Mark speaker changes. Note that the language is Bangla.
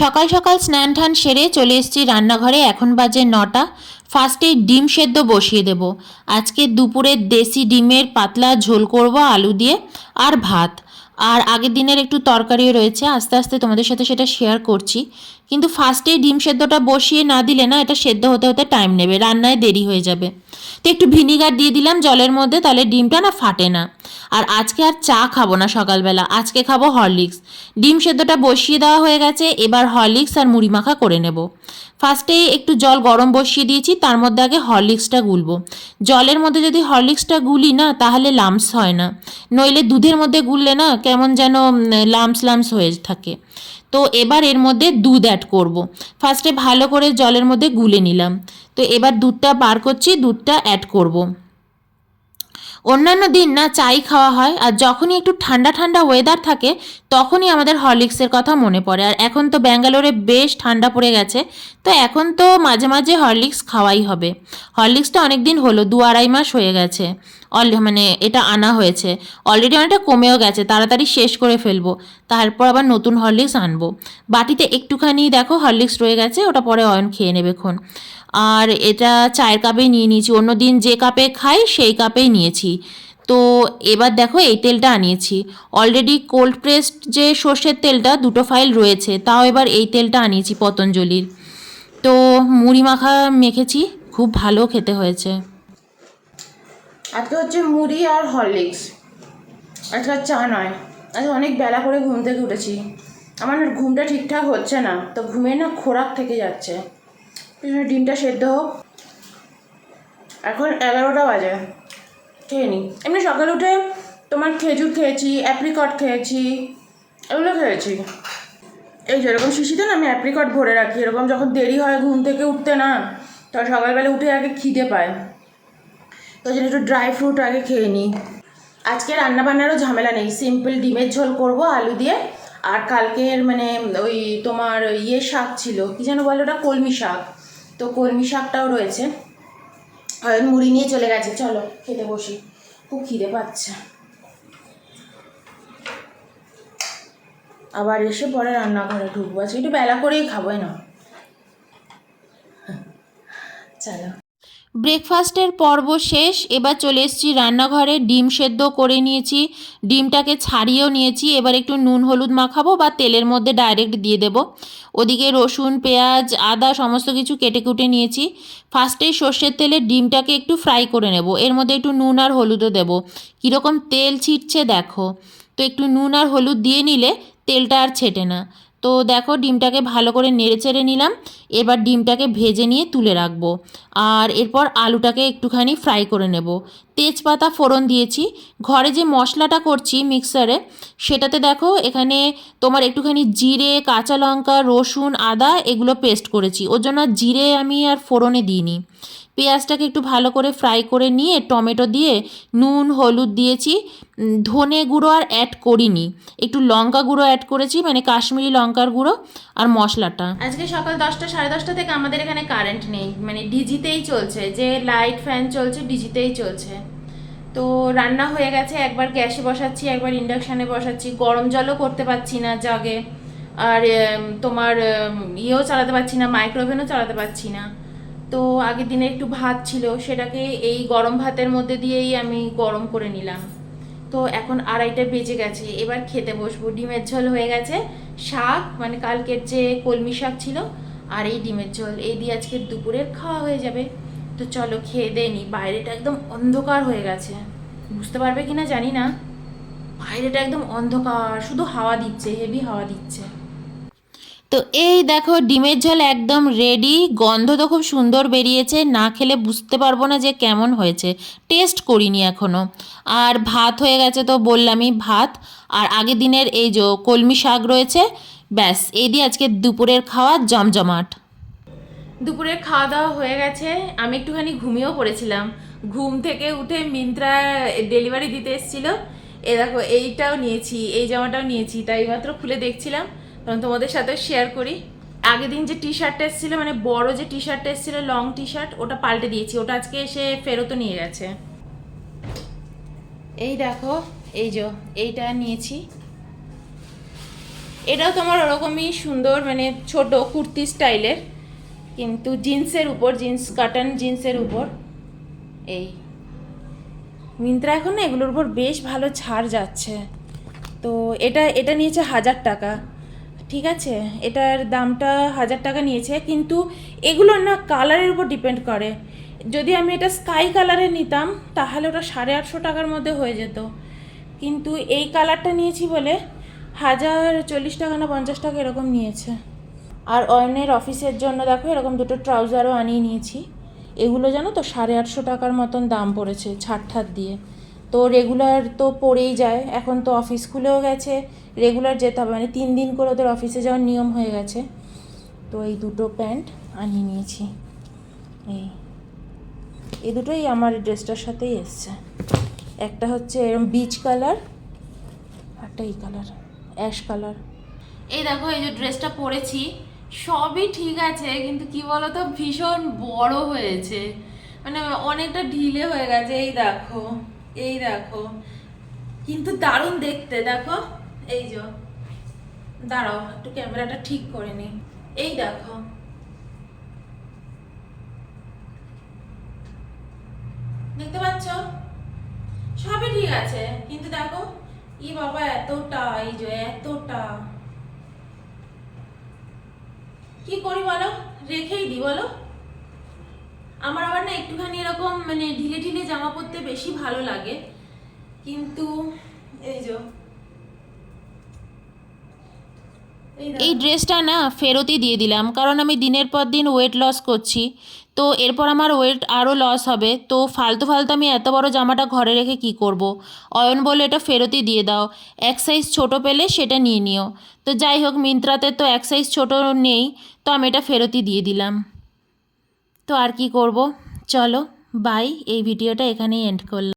Speaker 1: সকাল সকাল স্নান ঠান সেরে চলে এসেছি রান্নাঘরে। এখন বাজে নটা। ফার্স্টে ডিম সেদ্ধ বসিয়ে দেব। আজকে দুপুরে দেশি ডিমের পাতলা ঝোল করব আলু দিয়ে আর ভাত। আর আগের দিনের একটু তরকারিও রয়েছে। আস্তে আস্তে তোমাদের সাথে সেটা শেয়ার করছি। কিন্তু ফার্স্টেই ডিম সেদ্ধটা বসিয়ে না দিলে না এটা সেদ্ধ হতে হতে টাইম নেবে। রান্নায় দেরি হয়ে যাবে। তো একটু ভিনিগার দিয়ে দিলাম জলের মধ্যে, তাহলে ডিমটা না ফাটে না। আর আজকে আর চা খাব না সকালবেলা। আজকে খাব হরলিক্স। ডিম সেদ্ধটা বসিয়ে দেওয়া হয়ে গেছে, এবার হরলিক্স আর মুড়ি মাখা করে নেব। ফার্স্টে একটু জল গরম বসিয়ে দিয়েছি, তার মধ্যে আগে হরলিক্সটা গুলবো। জলের মধ্যে যদি হরলিক্সটা গুলি না, তাহলে লামস হয় না। নইলে দুধের মধ্যে গুললে না কেমন যেন লামস লামস হয়ে থাকে তো এবার এর মধ্যে দুধ অ্যাড করব। ফার্স্টে ভালো করে জলের মধ্যে গুলে নিলাম তো এবার দুধটা বার করছি, দুধটা অ্যাড করব। অন্যান্য দিন না চাই খাওয়া হয়, আর যখনই একটু ঠান্ডা ঠান্ডা ওয়েদার থাকে, তখনই আমাদের হরলিক্সের কথা মনে পড়ে। আর এখন তো ব্যাঙ্গালোরে বেশ ঠান্ডা পড়ে গেছে, তো এখন তো মাঝে মাঝে হরলিক্স খাওয়াই হবে। হরলিক্সটা অনেক দিন হলো, দু আড়াই মাস হয়ে গেছে। অল মানে এটা আনা হয়েছে। অলরেডি অনেকটা কমেও গেছে, তাড়াতাড়ি শেষ করে ফেলব। তারপর আবার নতুন হরলিক্স আনব। বাটিতে একটুখানি দেখো হরলিক্স রয়ে গেছে, ওটা পরে অয়ন খেয়ে নেবেক্ষণ আর এটা চায়ের কাপেই নিয়ে নিয়েছি, অন্য দিন যে কাপে খাই সেই কাপেই নিয়েছি। তো এবার দেখো এই তেলটা আনিয়েছি। অলরেডি কোল্ড প্রেসড যে সর্ষের তেলটা, দুটো ফাইল রয়েছে, তাও এবার এই তেলটা আনিয়েছি পতঞ্জলির। তো মুড়ি মাখা মেখেছি, খুব ভালো খেতে হয়েছে।
Speaker 2: আজকে হচ্ছে মুড়ি আর হরলিক্স। আজকে চা নয়। আজকে অনেক বেলা করে ঘুম থেকে উঠেছি। আমার ঘুমটা ঠিকঠাক হচ্ছে না, তো ঘুমে না খোরাক থেকে যাচ্ছে। ডিমটা সেদ্ধ হোক। এখন এগারোটা বাজে, খেয়ে নিই এমনি সকালে উঠে তোমার খেজুর খেয়েছি অ্যাপ্রিকট খেয়েছি, এগুলো খেয়েছি। এই যেরকম শিশিতে না আমি অ্যাপ্রিকট ভরে রাখি, এরকম যখন দেরি হয় ঘুম থেকে উঠতে না তখন সকালবেলা উঠে আগে খিদে পায়। তো জন্য একটু ড্রাই ফ্রুট আগে খেয়ে নিই আজকে রান্না বান্নারও ঝামেলা নেই। সিম্পল ডিমের ঝোল করব, আলু দিয়ে। আর কালকের মানে ওই তোমার ইয়ে শাক ছিল, কী যেন বলো ওটা? কলমি শাক। তো কলমি শাকটাও রয়েছে। মুড়ি নিয়ে চলে গেছে। চলো, খেতে বসি। খুব খিদে পাচ্ছে। আবার এসে পরে রান্নাঘরে ঢুকবো। আজকে একটু বেলা করেই খাব না। চলো।
Speaker 1: ব্রেকফাস্টের পর্ব শেষ, এবার চলে এসেছি রান্নাঘরে। ডিম সেদ্ধ করে নিয়েছি, ডিমটাকে ছাড়িয়েও নিয়েছি। এবার একটু নুন, হলুদ মাখাবো বা তেলের মধ্যে ডাইরেক্ট দিয়ে দেবো। ওদিকে রসুন, পেঁয়াজ, আদা সমস্ত কিছু কেটে কুটে নিয়েছি। ফার্স্টেই সর্ষের তেলে ডিমটাকে একটু ফ্রাই করে নেব। এর মধ্যে একটু নুন আর হলুদও দেবো। কীরকম তেল ছিটছে দেখো। তো একটু নুন আর হলুদ দিয়ে নিলে তেলটা আর ছেটে না। তো দেখো ডিমটাকে ভালো করে নেড়ে চেড়ে নিলাম। এবার ডিমটাকে ভেজে নিয়ে তুলে রাখব। আর এরপর আলুটাকে একটুখানি ফ্রাই করে নেব। তেজপাতা ফোড়ন দিয়েছি। ঘরে যে মশলাটা করছি মিক্সারে, সেটাতে দেখো এখানে তোমার একটুখানি জিরে, কাঁচা লঙ্কা, রসুন, আদা এগুলো পেস্ট করেছি। ওর জন্য জিরে আমি আর ফোড়নে দিইনি। পেঁয়াজটাকে একটু ভালো করে ফ্রাই করে নিয়ে টমেটো দিয়ে, নুন, হলুদ দিয়েছি ধনে গুঁড়ো আর অ্যাড করিনি। একটু লঙ্কা গুঁড়ো অ্যাড করেছি মানে কাশ্মীরি লঙ্কার গুঁড়ো আর মশলাটা।
Speaker 2: আজকে সকাল দশটা, সাড়ে দশটা থেকে আমাদের এখানে কারেন্ট নেই মানে ডিজিতেই চলছে, যে লাইট ফ্যান চলছে, ডিজিতেই চলছে। তো রান্না হয়ে গেছে, একবার গ্যাসে বসাচ্ছি, একবার ইন্ডাকশানে বসাচ্ছি, গরম জলও করতে পারছি না জাগে আর তোমার ইয়েও চালাতে পারছি না মাইক্রোওভেনও চালাতে পারছি না। তো আগের দিনে একটু ভাত ছিল, সেটাকে এই গরম ভাতের মধ্যে দিয়েই আমি গরম করে নিলাম। তো এখন আড়াইটা বেজে গেছে, এবার খেতে বসবো। ডিমের ঝোল হয়ে গেছে, শাক মানে কালকের যে কলমি শাক ছিল, আর এই ডিমের ঝোল। এই দিয়ে আজকে দুপুরের খাওয়া হয়ে যাবে। তো চলো খেয়ে দিয়ে নি, বাইরেটা একদম অন্ধকার হয়ে গেছে। বুঝতে পারবে কিনা জানি না। বাইরেটা একদম অন্ধকার, শুধু হাওয়া দিচ্ছে হেভি হাওয়া দিচ্ছে।
Speaker 1: তো এই দেখো, ডিমের ঝোল একদম রেডি গন্ধ তো খুব সুন্দর বেরিয়েছে, না খেলে বুঝতে পারব না যে কেমন হয়েছে। টেস্ট করিনি এখনও আর ভাত হয়ে গেছে তো বললামই ভাত। আর আগের দিনের এই যে কলমি শাক রয়েছে, ব্যাস এই দিয়ে আজকে দুপুরের খাওয়া জমজমাট।
Speaker 2: দুপুরের খাওয়া দাওয়া হয়ে গেছে, আমি একটুখানি ঘুমিয়েও পড়েছিলাম। ঘুম থেকে উঠে মিন্ত্রা ডেলিভারি দিতে এসেছিল। এ দেখো, এইটাও নিয়েছি, এই জামাটাও নিয়েছি, তাই মাত্র খুলে দেখছিলাম। তখন তোমাদের সাথে শেয়ার করি। আগের দিন যে টি শার্টটা এসেছিল মানে বড় যে টি শার্টটা এসেছিল লং টি শার্ট ওটা পাল্টে দিয়েছি। ওটা আজকে এসে ফেরতও নিয়ে গেছে। এই দেখো, এই যে, এইটা নিয়েছি। এটাও তোমার ওরকমই সুন্দর মানে ছোট কুর্তি স্টাইলের, কিন্তু জিন্সের উপর, জিন্স কাটন জিন্সের উপর। এই। মিন্ত্রা এখন না, এগুলোর উপর বেশ ভালো ছাড় যাচ্ছে। তো এটা এটা নিয়েছে হাজার টাকা। ঠিক আছে, এটার দামটা হাজার টাকা নিয়েছে, কিন্তু এগুলো না কালারের উপর ডিপেন্ড করে। যদি আমি এটা স্কাই কালারে নিতাম, তাহলে ওটা সাড়ে আটশো টাকার মধ্যে হয়ে যেত। কিন্তু এই কালারটা নিয়েছি বলে হাজার চল্লিশ টাকা না পঞ্চাশ টাকা এরকম নিয়েছে। আর অয়নের অফিসের জন্য দেখো, এরকম দুটো ট্রাউজারও আনিয়ে নিয়েছি। এগুলো জানো তো সাড়ে আটশো টাকার মতন দাম পড়েছে, ছাড় দিয়ে। তো রেগুলার তো পড়েই যায়। এখন তো অফিস খুলেও গেছে। রেগুলার যেতে হবে। মানে তিন দিন করে ওদের অফিসে যাওয়ার নিয়ম হয়ে গেছে। তো এই দুটো প্যান্ট আনিয়ে নিয়েছি। এই এই দুটোই আমার ড্রেসটার সাথেই এসছে। একটা হচ্ছে এরকম বিচ কালার একটা এই কালার অ্যাশ কালার এই দেখো, এই যে ড্রেসটা পরেছি। সবই ঠিক আছে, কিন্তু কি বলতো, ভীষণ বড় হয়েছে। মানে অনেকটা ঢিলে হয়ে গেছে। এই দেখো। এই দেখো। কিন্তু দারুণ দেখতে, দেখো। এই যে, দাঁড়াও, একটু ক্যামেরাটা ঠিক করে নি। এই দেখো। দেখতে পাচ্ছ? সবই ঠিক আছে, কিন্তু দেখো, ই বাবা এতটা, এই যে এতটা। কি করি বলো? রেখেই দি, বলো। আমার আবার না একটুখানি এরকম মানে ঢিলে ঢিলে জামা পরতে বেশি ভালো লাগে। কিন্তু এই যে এই ড্রেসটা না ফেরতই দিয়ে দিলাম কারণ আমি দিনের পর দিন ওয়েট লস করছি। তো এরপর আমার ওয়েট আরও লস হবে। তো ফালতু ফালতু আমি এত বড় জামাটা ঘরে রেখে কি করব। অয়ন বলে এটা ফেরতই দিয়ে দাও। এক সাইজ ছোট পেলে সেটা নিয়ে নিও। তো যাই হোক মিন্ত্রাতে তো এক সাইজ ছোট নেই তো আমি এটা ফেরতই দিয়ে দিলাম। তো আর কি করব? চলো বাই এই ভিডিওটা এখানেই এন্ড করলাম।